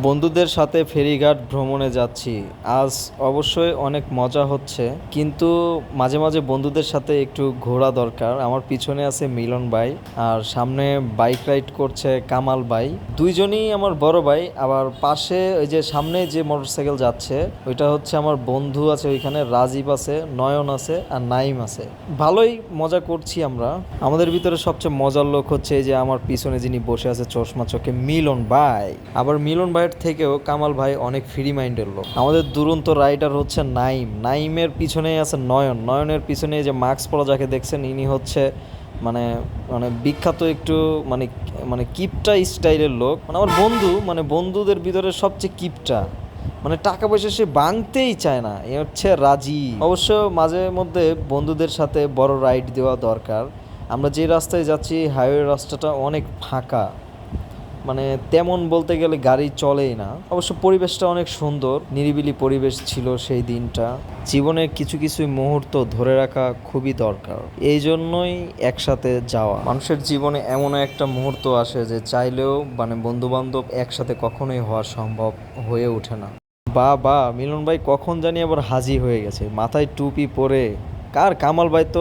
বন্ধুদের সাথে ফেরিঘাট ভ্রমণে যাচ্ছি। আজ অবশ্যই অনেক মজা হচ্ছে, কিন্তু মাঝে মাঝে বন্ধুদের সাথে একটু ঘোরা দরকার। আমার পিছনে আছে মিলন ভাই, আর সামনে বাইক রাইড করছে কামাল ভাই। দুইজনই আমার বড় ভাই, আবার পাশে ওই যে সামনে যে মোটরসাইকেল যাচ্ছে, ওইটা হচ্ছে আমার বন্ধু আছে ওইখানে, রাজীব আছে, নয়ন আছে, আর নাইম আছে। ভালোই মজা করছি আমরা। আমাদের ভিতরে সবচেয়ে মজার লোক হচ্ছে এই যে আমার পিছনে যিনি বসে আছে চশমা চোখে, মিলন ভাই। আবার মিলন ভাইয়ের থেকেও কামাল ভাই অনেক ফ্রি মাইন্ডের লোক। আমাদের দুরন্ত রাইডার হচ্ছে নাইম। নাইমের পিছনেই আছে নয়ন। নয়নের পিছনে যে মাস্ক পরা যাকে দেখছেন, ইনি হচ্ছে মানে মানে বিখ্যাত একটু মানে মানে কিপটা স্টাইলের লোক। মানে আমার বন্ধু মানে বন্ধুদের ভিতরে সবচেয়ে কিপটা। মানে টাকা পয়সা সে ভাঙতেই চায় না। এ হচ্ছে রাজি। অবশ্য মাঝে মধ্যে বন্ধুদের সাথে বড় রাইড দেওয়া দরকার। আমরা যে রাস্তায় যাচ্ছি হাইওয়ে রাস্তাটা অনেক ফাঁকা। মানে তেমন বলতে গেলে গাড়ি চলেই না। অবশ্য পরিবেশটা অনেক সুন্দর, নিরিবিলি পরিবেশ ছিল সেই দিনটা। জীবনের কিছু কিছু মুহূর্ত ধরে রাখা খুবই দরকার, এই জন্যই একসাথে যাওয়া। মানুষের জীবনে এমন একটা মুহূর্ত আসে যে চাইলেও মানে বন্ধু বান্ধব একসাথে কখনোই হওয়া সম্ভব হয়ে ওঠে না। বা বা মিলন ভাই কখন জানি আবার হাজি হয়ে গেছে, মাথায় টুপি পরে। কার? কামাল ভাই তো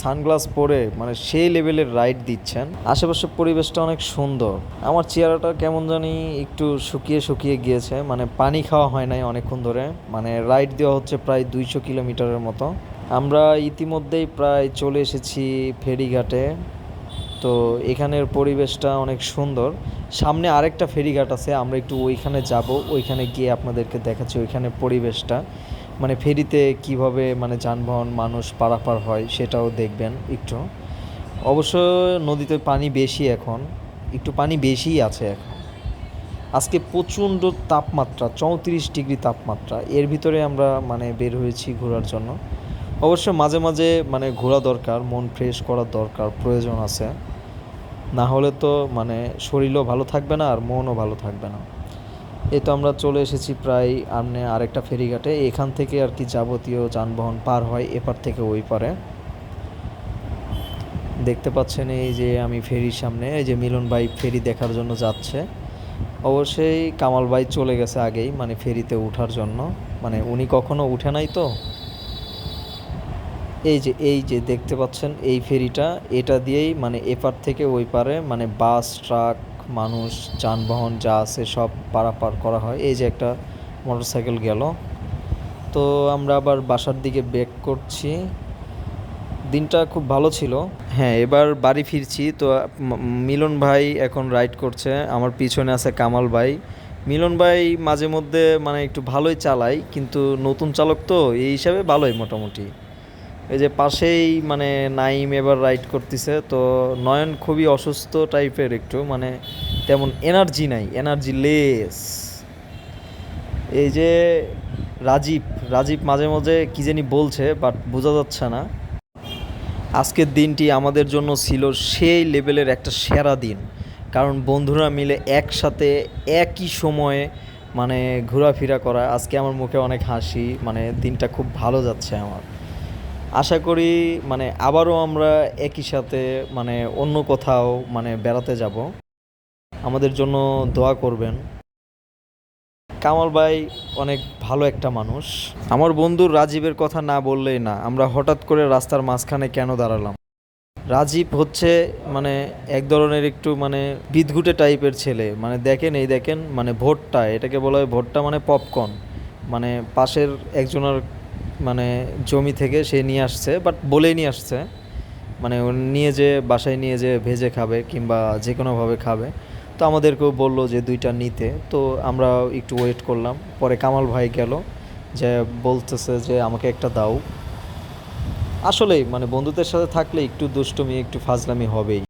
সানগ্লাস পরে মানে সেই লেভেলের রাইড দিচ্ছেন। আশেপাশের পরিবেশটা অনেক সুন্দর। আমার চেহারাটা কেমন জানি একটু শুকিয়ে শুকিয়ে গিয়েছে। মানে পানি খাওয়া হয় নাই অনেকক্ষণ ধরে। মানে রাইড দেওয়া হচ্ছে প্রায় দুইশো কিলোমিটারের মতো। আমরা ইতিমধ্যেই প্রায় চলে এসেছি ফেরিঘাটে। তো এখানের পরিবেশটা অনেক সুন্দর। সামনে আরেকটা ফেরিঘাট আছে, আমরা একটু ওইখানে যাব। ওইখানে গিয়ে আপনাদেরকে দেখাচ্ছি ওইখানে পরিবেশটা। মানে ফেরিতে কীভাবে মানে যানবাহন, মানুষ পারাপার হয় সেটাও দেখবেন একটু। অবশ্য নদীতে পানি বেশি এখন, একটু পানি বেশিই আছে এখন। আজকে প্রচণ্ড তাপমাত্রা, চৌত্রিশ ডিগ্রি তাপমাত্রা, এর ভিতরে আমরা মানে বের হয়েছি ঘোরার জন্য। অবশ্য মাঝে মাঝে মানে ঘোরা দরকার, মন ফ্রেশ করার দরকার, প্রয়োজন আছে। না হলে তো মানে শরীরও ভালো থাকবে না আর মনও ভালো থাকবে না। এই তো আমরা চলে এসেছি প্রায় আমনে আরেকটা ফেরিঘাটে। এখান থেকে আর কি যাবতীয় যানবাহন পার হয় এপার থেকে ওই পারে। দেখতে পাচ্ছেন এই যে আমি ফেরির সামনে, এই যে মিলন ভাই ফেরি দেখার জন্য যাচ্ছে। অবশ্যই কামাল ভাই চলে গেছে আগেই মানে ফেরিতে ওঠার জন্য। মানে উনি কখনো উঠে নাই তো? এই যে এই যে দেখতে পাচ্ছেন এই ফেরিটা, এটা দিয়েই মানে এপার থেকে ওই পারে মানে বাস, ট্রাক মানুষ, যানবাহন যা আছে সব পারাপার করা হয়। এই যে একটা মোটরসাইকেল গেল। তো আমরা আবার বাসার দিকে ব্যাক করছি। দিনটা খুব ভালো ছিল। হ্যাঁ এবার বাড়ি ফিরছি। তো মিলন ভাই এখন রাইড করছে। আমার পিছনে আছে কামাল ভাই। মিলন ভাই মাঝে মধ্যে মানে একটু ভালোই চালায়, কিন্তু নতুন চালক তো, এই হিসাবে ভালোই মোটামুটি। এই যে পাশেই মানে নাইম এবার রাইড করতেছে, তো নয়ন খুবই অসুস্থ টাইপের একটু মানে তেমন এনার্জি নাই এনার্জি লেস এই যে রাজীব রাজীব মাঝে মাঝে কী জানি বলছে, বাট বোঝা যাচ্ছে না। আজকের দিনটি আমাদের জন্য ছিল সেই লেভেলের একটা সেরা দিন, কারণ বন্ধুরা মিলে একসাথে একই সময়ে মানে ঘোরাফেরা করা, আজকে আমার মুখে অনেক হাসি মানে দিনটা খুব ভালো যাচ্ছে আমার। আশা করি মানে আবারও আমরা একই সাথে মানে অন্য কোথাও মানে বেড়াতে যাব। আমাদের জন্য দোয়া করবেন। কামাল ভাই অনেক ভালো একটা মানুষ। আমার বন্ধু রাজীবের কথা না বললেই না, আমরা হঠাৎ করে রাস্তার মাঝখানে কেন দাঁড়ালাম? রাজীব হচ্ছে মানে এক ধরনের একটু মানে বিদঘুটে টাইপের ছেলে। মানে দেখেন, এই দেখেন মানে ভোটটা, এটাকে বলা হয় ভোটটা মানে পপকর্ন মানে পাশের একজনের মানে জমি থেকে সে নিয়ে আসছে বাট বলেই নিয়ে আসছে। মানে নিয়ে যে, বাসায় নিয়ে যে ভেজে খাবে কিংবা যে কোনোভাবে খাবে। তো আমাদেরকেও বলল যে দুইটা নিতে। তো আমরা একটু ওয়েট করলাম। পরে কামাল ভাই গেল যে বলতেছে যে আমাকে একটা দাও। আসলেই মানে বন্ধুদের সাথে থাকলে একটু দুষ্টুমি, একটু ফাজলামি হবেই।